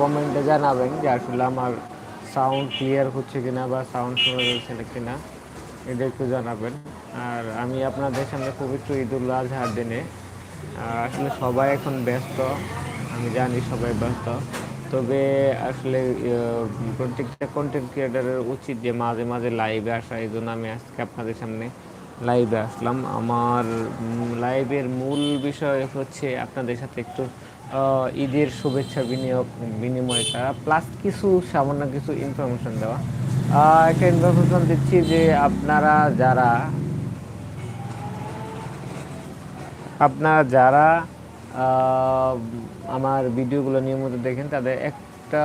কমেন্টে জানাবেন যে আসলে আমার সাউন্ড ক্লিয়ার হচ্ছে কিনা বা সাউন্ড শোনা যাচ্ছে না কিনা, এটা একটু জানাবেন। আর আমি আপনাদের সামনে পবিত্র ঈদুল আজহার দিনে আসলে সবাই এখন ব্যস্ত, আমি জানি সবাই ব্যস্ত। তবে আসলে প্রত্যেকটা কন্টেন্ট ক্রিয়েটারের উচিত যে মাঝে মাঝে লাইভে আসা, এই জন্য আমি আজকে আপনাদের সামনে লাইভে আসলাম। আমার লাইভের মূল বিষয় হচ্ছে আপনাদের সাথে একটু ঈদের শুভেচ্ছা বিনিয়োগ, বিনিময় করা প্লাস কিছু সামান্য কিছু ইনফরমেশন দেওয়া। একটা ইনফরমেশন দিচ্ছি যে আপনারা যারা আপনারা যারা আমার ভিডিওগুলো নিয়মিত দেখেন, তাদের একটা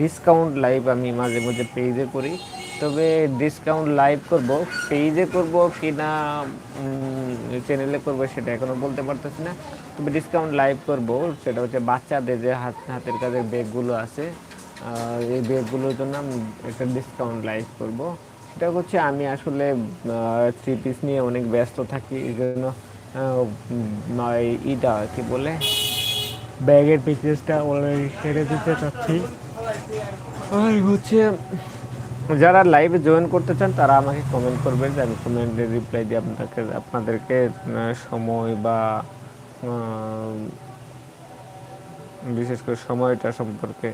ডিসকাউন্ট লাইভ আমি মাঝে মধ্যে পেজে করি। তবে ডিসকাউন্ট লাইভ করব পেজে করব কি না চ্যানেলে করব সেটা এখনও বলতে পারতেছি না। তবে ডিসকাউন্ট লাইভ করব, সেটা হচ্ছে বাচ্চাদের যে হাত, হাতের কাজের ব্যাগগুলো আছে এই ব্যাগগুলোর জন্য আমি একটা ডিসকাউন্ট লাইভ করব। সেটা হচ্ছে আমি আসলে থ্রি পিস নিয়ে অনেক ব্যস্ত থাকি, এই জন্য ইটা কি বলে ব্যাগের পিকচারটা অলরেডি সেরে দিতে চাচ্ছি। আর হচ্ছে যারা লাইভে জয়েন করতে চান, তারা আমাকে কমেন্ট করবেন আমি কমেন্টে রিপ্লাই দিয়ে আপনাকে, আপনাদেরকে সময় বা বিশেষ করে সময়টা সম্পর্কে,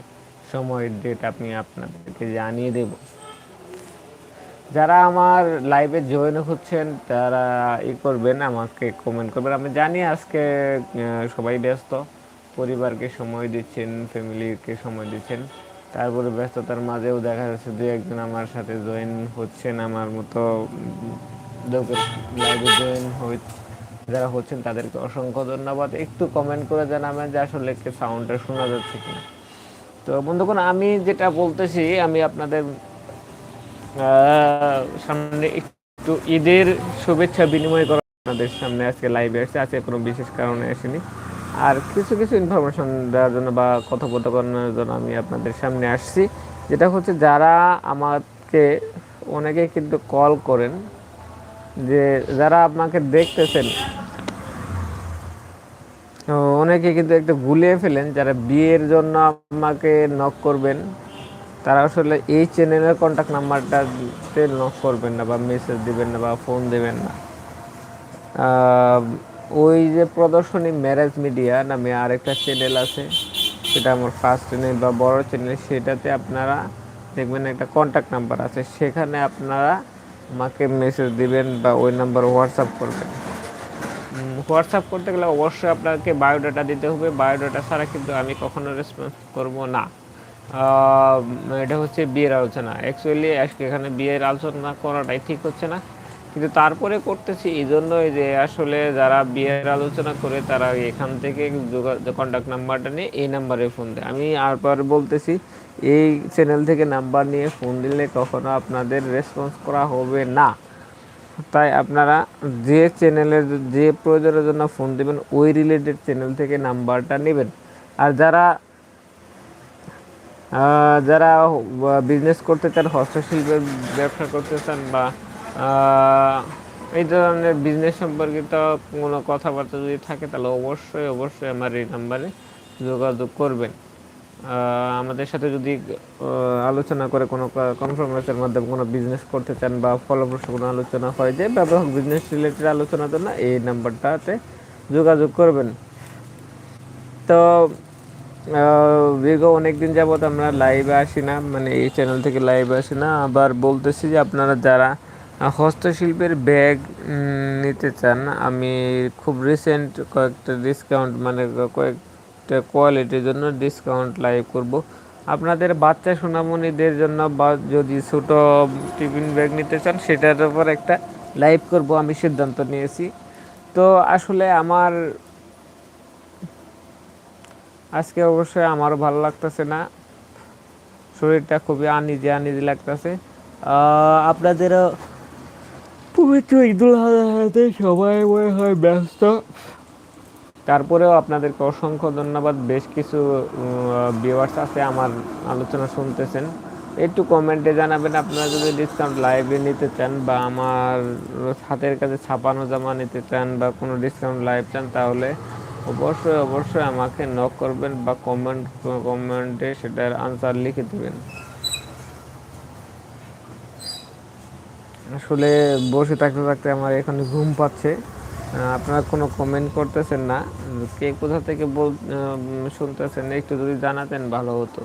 সময়ের ডেট আমি আপনাদেরকে জানিয়ে দেব। যারা আমার লাইভে জয়েন হচ্ছেন, তারা ই করবেন, আমাকে কমেন্ট করবেন। আমি জানি আজকে সবাই ব্যস্ত, পরিবারকে সময় দিচ্ছেন ফ্যামিলিকে সময় দিচ্ছেন। তারপরে ব্যস্ততার মাঝেও দেখা যাচ্ছে দু একজন আমার সাথে জয়েন হচ্ছেন, আমার মতো লোকের লাইভে জয়েন যারা হচ্ছেন তাদেরকে অসংখ্য ধন্যবাদ। একটু কমেন্ট করে জানাবেন যে আসলে সাউন্ডটা শোনা যাচ্ছে কিনা। তো বন্ধুগণ, আমি যেটা বলতেছি, আমি আপনাদের সামনে একটু ঈদের শুভেচ্ছা বিনিময় করা আপনাদের সামনে আজকে লাইভে আসছে। আজকে কোনো বিশেষ কারণে আসেনি। আর কিছু কিছু ইনফরমেশন দেওয়ার জন্য বা কথোপকথনের জন্য আমি আপনাদের সামনে আসছি। যেটা হচ্ছে যারা আমাকে অনেকে কিন্তু কল করেন যে যারা আপনাকে দেখতেছেন অনেকে কিন্তু একটু ভুলিয়ে ফেলেন যারা বিয়ের জন্য আমাকে নক করবেন, তারা আসলে এই চ্যানেলের কন্ট্যাক্ট নাম্বারটাতে নক করবেন না বা মেসেজ দিবেন না বা ফোন দেবেন না। ওই যে প্রদর্শনী ম্যারেজ মিডিয়া নামে আরেকটা চ্যানেল আছে, সেটা আমার ফার্স্ট চ্যানেল বা বড় চ্যানেল সেটাতে আপনারা দেখবেন একটা কন্ট্যাক্ট নাম্বার আছে, সেখানে আপনারা আমাকে মেসেজ দিবেন বা ওই নাম্বার হোয়াটসঅ্যাপ করবেন। হোয়াটসঅ্যাপ করতে গেলে অবশ্যই আপনাকে বায়োডাটা দিতে হবে বায়োডাটা ছাড়া কিন্তু আমি কখনো রেসপন্স করব না। এটা হচ্ছে বিয়ের আলোচনা। অ্যাকচুয়ালি আজকে এখানে বিয়ের আলোচনা করাটাই ঠিক হচ্ছে না। কিন্তু তারপরে করতেছি এই জন্যই যে আসলে যারা বিয়ের আলোচনা করে তারা এখান থেকে কন্ট্যাক্ট নাম্বারটা নিয়ে এই নাম্বারে ফোন দেয়। আমি আরবার বলতেছি, এই চ্যানেল থেকে নাম্বার নিয়ে ফোন দিলে কখনো আপনাদের রেসপন্স করা হবে না। তাই আপনারা যে চ্যানেলের যে প্রয়োজনের জন্য ফোন দেবেন, ওই রিলেটেড চ্যানেল থেকে নাম্বারটা নেবেন। আর যারা যারা বিজনেস করতে চান, হস্তশিল্পের ব্যবসা করতে চান বা এই ধরনের বিজনেস সম্পর্কিত কোনো কথাবার্তা যদি থাকে, তাহলে অবশ্যই অবশ্যই আমার এই নাম্বারে যোগাযোগ করবেন। আমাদের সাথে যদি আলোচনা করে কোনো কনফার্মেশনের মাধ্যমে কোনো বিজনেস করতে চান বা ফলপ্রসূ কোনো আলোচনা হয় যে ব্যবহারিক বিজনেস রিলেটেড আলোচনার না, এই নাম্বারটাতে যোগাযোগ করবেন। তো দীর্ঘ অনেকদিন যাবত আমরা লাইভে আসি না মানে এই চ্যানেল থেকে লাইভে আসি না, আবার বলতেছি যে আপনারা যারা হস্তশিল্পের ব্যাগ নিতে চান। আমি খুব রিসেন্ট কয়েকটা ডিসকাউন্ট মানে কয়েকটা কোয়ালিটির জন্য ডিসকাউন্ট লাইভ করব। আপনাদের বাচ্চা সোনামণিদের জন্য বা যদি ছোট টিফিন ব্যাগ নিতে চান, সেটার উপর একটা লাইভ করব আমি সিদ্ধান্ত নিয়েছি। তো আসলে আমার, আজকে অবশ্যই আমারও ভালো লাগতেছে না। শরীরটা খুবই আনিজি আনিজি লাগতেছে। আপনাদেরও পবিত্র ঈদুল আজহাতে সবাই মনে হয় ব্যস্ত। তারপরেও আপনাদেরকে অসংখ্য ধন্যবাদ। বেশ কিছু ভিউয়ার্স আছে আমার আলোচনা শুনতেছেন। একটু কমেন্টে জানাবেন, আপনারা যদি ডিসকাউন্ট লাইভে নিতে চান বা আমার হাতের কাছে ছাপানো জামা নিতে চান বা কোনো ডিসকাউন্ট লাইভ চান, তাহলে অবশ্যই অবশ্যই আমাকে নক করবেন বা কমেন্ট কমেন্টে সেটার আনসার লিখে দেবেন। আসলে বসে থাকতে থাকতে আমার এখানে ঘুম পাচ্ছে। আপনারা কোনো কমেন্ট করতেছেন না। কে কোথা থেকে বল শুনতেছেন একটু যদি জানাতেন ভালো হতো।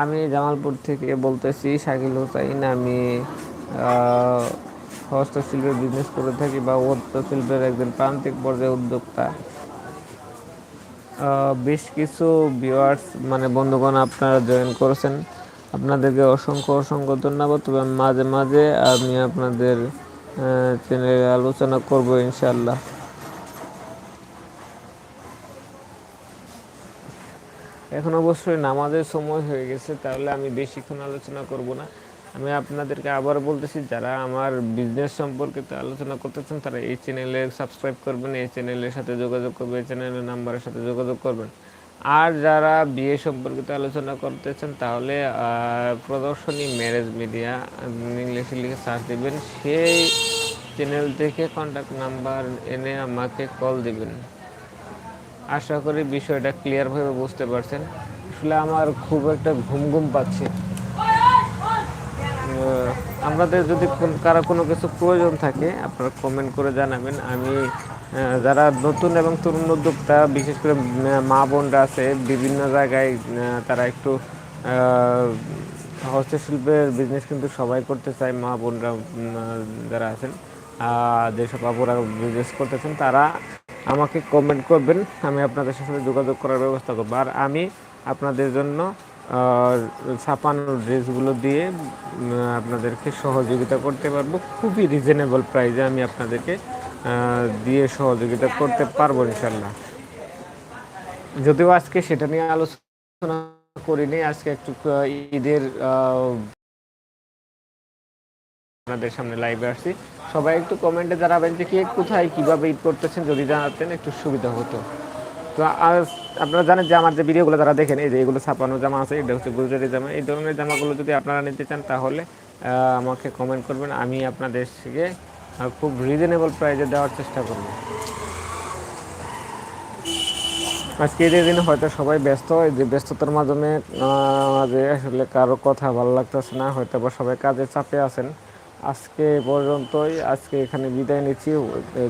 আমি জামালপুর থেকে বলতেছি, শাকিল হোসাইন। আমি হস্তশিল্পের বিজনেস করে থাকি বা হস্তশিল্পের একজন প্রান্তিক পর্যায়ে উদ্যোক্তা। বেশ কিছু ভিউয়ার্স মানে বন্ধুগণ আপনারা জয়েন করেছেন। আপনাদেরকে অসংখ্য অসংখ্য ধন্যবাদ। তবে মাঝে মাঝে আমি আপনাদের চ্যানেলে আলোচনা করব ইনশাল্লাহ এখন অবশ্যই নামাজের সময় হয়ে গেছে, তাহলে আমি বেশিক্ষণ আলোচনা করব না। আমি আপনাদেরকে আবার বলতেছি, যারা আমার বিজনেস সম্পর্কে আলোচনা করতেছেন, তারা এই চ্যানেলে সাবস্ক্রাইব করবেন, এই চ্যানেলের সাথে যোগাযোগ করবেন, এই চ্যানেলের নাম্বারের সাথে যোগাযোগ করবেন। আর যারা বিয়ে সম্পর্কিত আলোচনা করতেছেন, তাহলে প্রদর্শনী ম্যারেজ মিডিয়া ইংলিশে লিখে সার্চ দিবেন। সেই চ্যানেল থেকে কন্ট্যাক্ট নাম্বার এনে আমাকে কল দিবেন। আশা করি বিষয়টা ক্লিয়ারভাবে বুঝতে পারছেন। আসলে আমার খুব একটা ঘুম ঘুম পাচ্ছে। আপনাদের যদি কারও কোনো কিছু প্রয়োজন থাকে, আপনারা কমেন্ট করে জানাবেন। আমি যারা নতুন এবং তরুণ উদ্যোক্তা, বিশেষ করে মা বোনরা আছে, বিভিন্ন জায়গায় তারা একটু হস্তশিল্পের বিজনেস কিন্তু সবাই করতে চায়, মা বোনরা যারা আছেন যেসব আপুরা বিজনেস করতেছেন, তারা আমাকে কমেন্ট করবেন, আমি আপনাদের সাথে যোগাযোগ করার ব্যবস্থা করব। আর আমি আপনাদের জন্য ছাপানো ড্রেসগুলো দিয়ে আপনাদেরকে সহযোগিতা করতে পারব, খুবই রিজনেবল প্রাইসে আমি আপনাদেরকে দিয়ে সহযোগিতা করতে পারব ইনশাল্লাহ যদিও আজকে সেটা নিয়ে আলোচনা করিনি, আজকে একটু ঈদের আপনাদের সামনে লাইভে আসছি। সবাই একটু কমেন্টে জানাবেন যে কে কোথায়, কীভাবে ঈদ করতেছেন, যদি জানাতেন একটু সুবিধা হতো। তো আজ আপনারা জানেন যে আমার যে ভিডিওগুলো যারা দেখেন, এই যে এগুলো ছাপানো জামা আছে, এটা হচ্ছে গুজরাটি জামা। এই ধরনের জামাগুলো যদি আপনারা নিতে চান তাহলে আমাকে কমেন্ট করবেন, আমি আপনাদের থেকে খুব রিজনেবল প্রাইসে দেওয়ার চেষ্টা করব। আজকে ঈদের দিনে হয়তো সবাই ব্যস্ত, এই যে ব্যস্ততার মাধ্যমে মাঝে আসলে কারও কথা ভালো লাগতেছে না, হয়তো বা সবাই কাজে চাপে আছেন। আজকে পর্যন্তই, আজকে এখানে বিদায় নিচ্ছি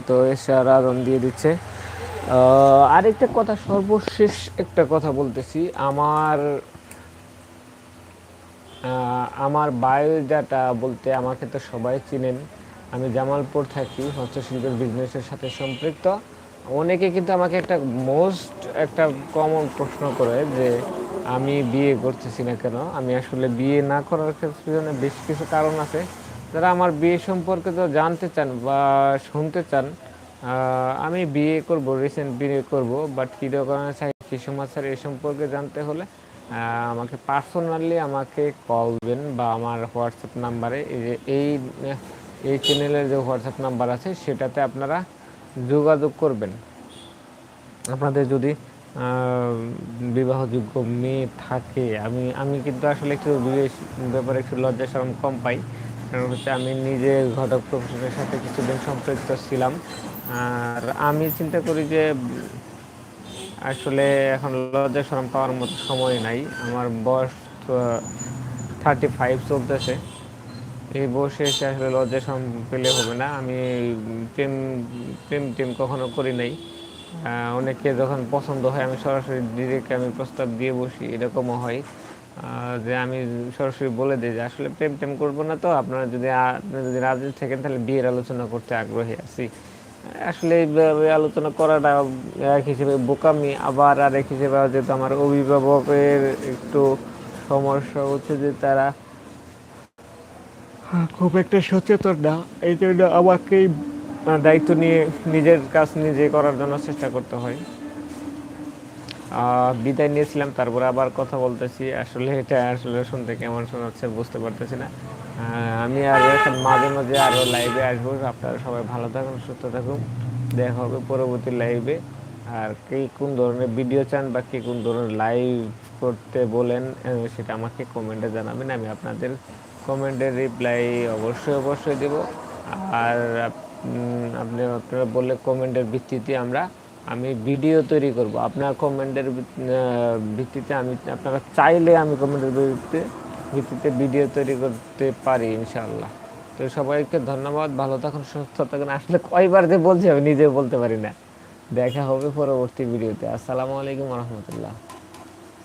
তো এসে আরাধন দিয়ে দিচ্ছে। আরেকটা কথা, সর্বশেষ একটা কথা বলতেছি, আমার আমার বায়োডাটা বলতে আমাকে তো সবাই চিনেন। আমি জামালপুর থাকি, হস্তশিল্পের বিজনেসের সাথে সম্পৃক্ত। অনেকে কিন্তু আমাকে একটা মোস্ট একটা কমন প্রশ্ন করে যে, আমি বিয়ে করতেছি না কেন? আমি আসলে বিয়ে না করার পিছনে বেশ কিছু কারণ আছে। যারা আমার বিয়ে সম্পর্কে তো জানতে চান বা শুনতে চান আমি বিয়ে করব রিসেন্ট বিয়ে করব বাট কী রকমের চাই কী সমাচার এই সম্পর্কে জানতে হলে আমাকে পার্সোনালি আমাকে কল দেন বা আমার হোয়াটসঅ্যাপ নাম্বারে এই এই চ্যানেলের যে হোয়াটসঅ্যাপ নাম্বার আছে, সেটাতে আপনারা যোগাযোগ করবেন। আপনাদের যদি বিবাহযোগ্য মেয়ে থাকে, আমি আমি কিন্তু আসলে একটু ব্যাপারে একটু লজ্জা শরম কম পাই। কারণ হচ্ছে আমি নিজে ঘটক প্রফেশনের সাথে কিছুদিন সম্পৃক্ত ছিলাম। আর আমি চিন্তা করি যে, আসলে এখন লজ্জা শরম পাওয়ার মতো সময় নাই। আমার বয়স থার্টি ফাইভ চলতেছে। এই বসে আসলে লজ্জা শরম পেলে হবে না। আমি প্রেম প্রেম টেম কখনো করি নাই। অনেকে যখন পছন্দ হয়, আমি সরাসরি ডিরেক্ট আমি প্রস্তাব দিয়ে বসি, এরকমও হয়। যে আমি সরাসরি বলে দিই যে, আসলে প্রেম টেম করব না তো, আপনারা যদি যদি রাজি থাকেন, তাহলে বিয়ের আলোচনা করতে আগ্রহী আছি। আসলে এইভাবে আলোচনা করাটা এক হিসেবে বোকামি, আবার আর এক হিসেবে যেহেতু আমার অভিভাবকের একটু সমস্যা হচ্ছে যে তারা খুব একটা সচেতন না। এই জন্য আমাকেই দায়িত্ব নিয়ে নিজের কাজ নিজে করার জন্য চেষ্টা করতে হয়। বিদায় নিয়েছিলাম, তারপরে আবার কথা বলতেছি। আসলে এটা আসলে শুনতে কেমন শোনাচ্ছে বুঝতে পারতেছি না। আমি আর এখন মাঝে মাঝে আরও লাইভে আসব। আপনারা সবাই ভালো থাকুন, সুস্থ থাকুন। দেখা হবে পরবর্তী লাইভে আর কে কোন ধরনের ভিডিও চান বা কে কোন ধরনের লাইভ করতে বলেন সেটা আমাকে কমেন্টে জানাবেন। আমি আপনাদের কমেন্টের রিপ্লাই অবশ্যই অবশ্যই দেব। আর আপনি, আপনারা বললে কমেন্টের ভিত্তিতে আমরা, আমি ভিডিও তৈরি করব। আপনার কমেন্টের ভিত্তিতে আমি, আপনারা চাইলে আমি কমেন্টের ভিত্তিতে ভিত্তিতে ভিডিও তৈরি করতে পারি ইনশাআল্লাহ। তো সবাইকে ধন্যবাদ, ভালো থাকুন, সুস্থ থাকুন। আসলে কয়বার যে বলছি আমি নিজে বলতে পারি না। দেখা হবে পরবর্তী ভিডিওতে আসসালামু আলাইকুম রহমতুল্লাহ।